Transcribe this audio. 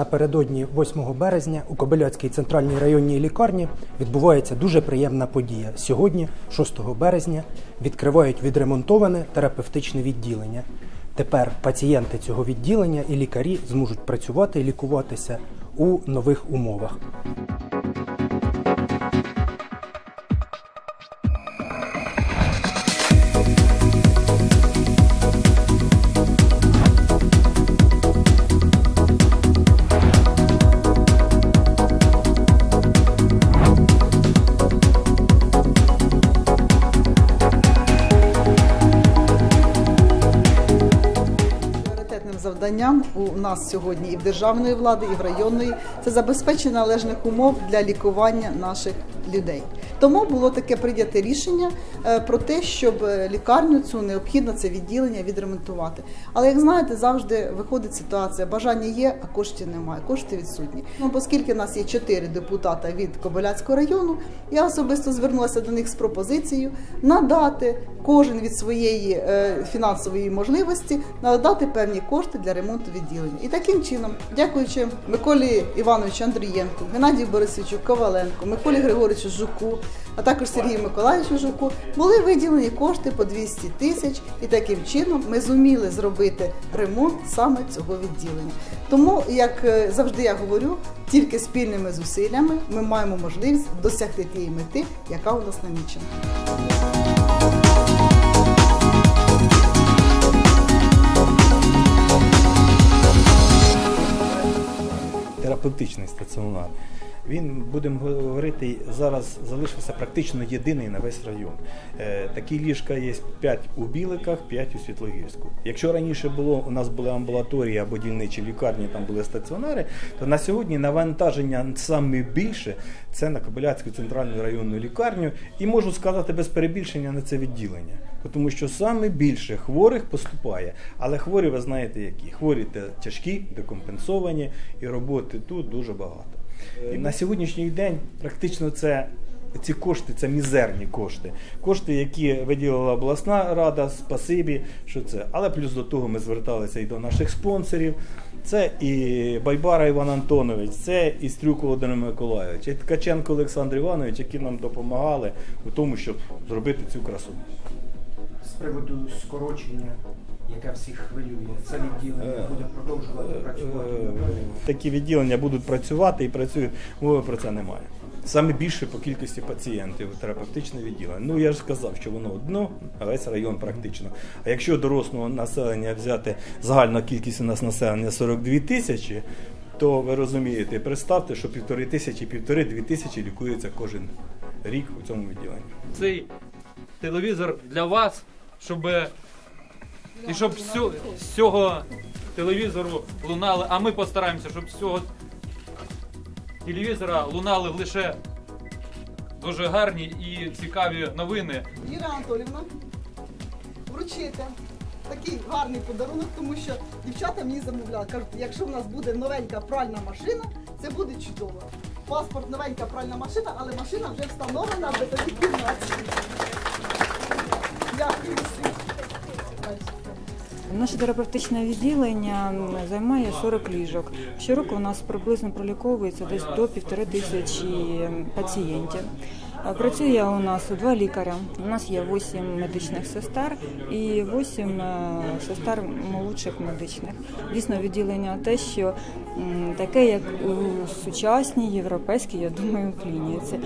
Напередодні 8 березня у Кобиляцькій центральній районній лікарні відбувається дуже приємна подія. Сьогодні, 6 березня, відкривають відремонтоване терапевтичне відділення. Тепер пацієнти цього відділення і лікарі зможуть працювати і лікуватися у нових умовах. Завданням у нас сьогодні і в державної влади, і в районної. Це забезпечення належних умов для лікування наших людей. Тому було таке прийняте рішення е, про те, щоб е, лікарню цю необхідно це відділення відремонтувати. Але як знаєте, завжди виходить ситуація: бажання є, а коштів немає. Кошти відсутні. Ну, оскільки нас є чотири депутата від Кобиляцького району, я особисто звернулася до них з пропозицією надати кожен від своєї е, фінансової можливості надати певні кошти для ремонту відділення. І таким чином, дякуючи Миколі Івановичу Андрієнку, Геннадію Борисовичу Коваленку, Миколі Григоровичу Жуку, а також Сергію Миколаївичу Жуку, були виділені кошти по 200 тисяч, і таким чином ми зуміли зробити ремонт саме цього відділення. Тому, як е, завжди я говорю, тільки спільними зусиллями ми маємо можливість досягти тієї мети, яка у нас намічена. Стаціонар. Він, будемо говорити, зараз залишився практично єдиний на весь район. Е, Такі ліжка є 5 у Біликах, 5 у Світлогірську. Якщо раніше було, у нас були амбулаторії або дільничі лікарні, там були стаціонари, то на сьогодні навантаження саме більше це на Кобиляцьку центральну районну лікарню. І можу сказати без перебільшення на це відділення. Тому що саме більше хворих поступає. Але хворі, ви знаєте, які хворі тяжкі, декомпенсовані, і роботи тут дуже багато. На сьогоднішній день практично це. Ці кошти це мізерні кошти. Кошти, які виділила обласна рада, спасибі, що це. Але плюс до того ми зверталися і до наших спонсорів. Це і Байбара Іван Антонович, це і Стрюк Володимир Миколайович, і Ткаченко Олександр Іванович, які нам допомагали у тому, щоб зробити цю красу. З приводу скорочення, яке всіх хвилює, це відділення буде продовжувати працювати. Е, Такі відділення будуть працювати і працюють. Мови про це немає. Саме більше по кількості пацієнтів терапевтичне відділення. Ну я ж сказав, що воно одно, а весь район практично. А якщо дорослого населення взяти загальна кількість у нас населення 42 тисячі, то ви розумієте, представте, що півтори тисячі, півтори-дві тисячі лікується кожен рік у цьому відділенні. цей телевізор для вас, щоб і щоб цього- з цього телевізору лунали, а ми постараємося, щоб з цього телевізора лунали лише дуже гарні і цікаві новини. Іра Анатолівна, вручити такий гарний подарунок, тому що дівчата мені замовляли. Кажуть, якщо в нас буде новенька пральна машина, це буде чудово. Паспорт новенька пральна машина, але машина вже встановлена в бетонній кімнаті. Терапевтичне відділення займає 40 ліжок. Щороку у нас приблизно проліковується десь до півтори тисячі пацієнтів. Працює у нас два лікаря. У нас є 8 медичних сестер і 8 е, сестер молодших медичних. Дійсно, відділення те, що таке, як у сучасній європейській, я думаю, клініці.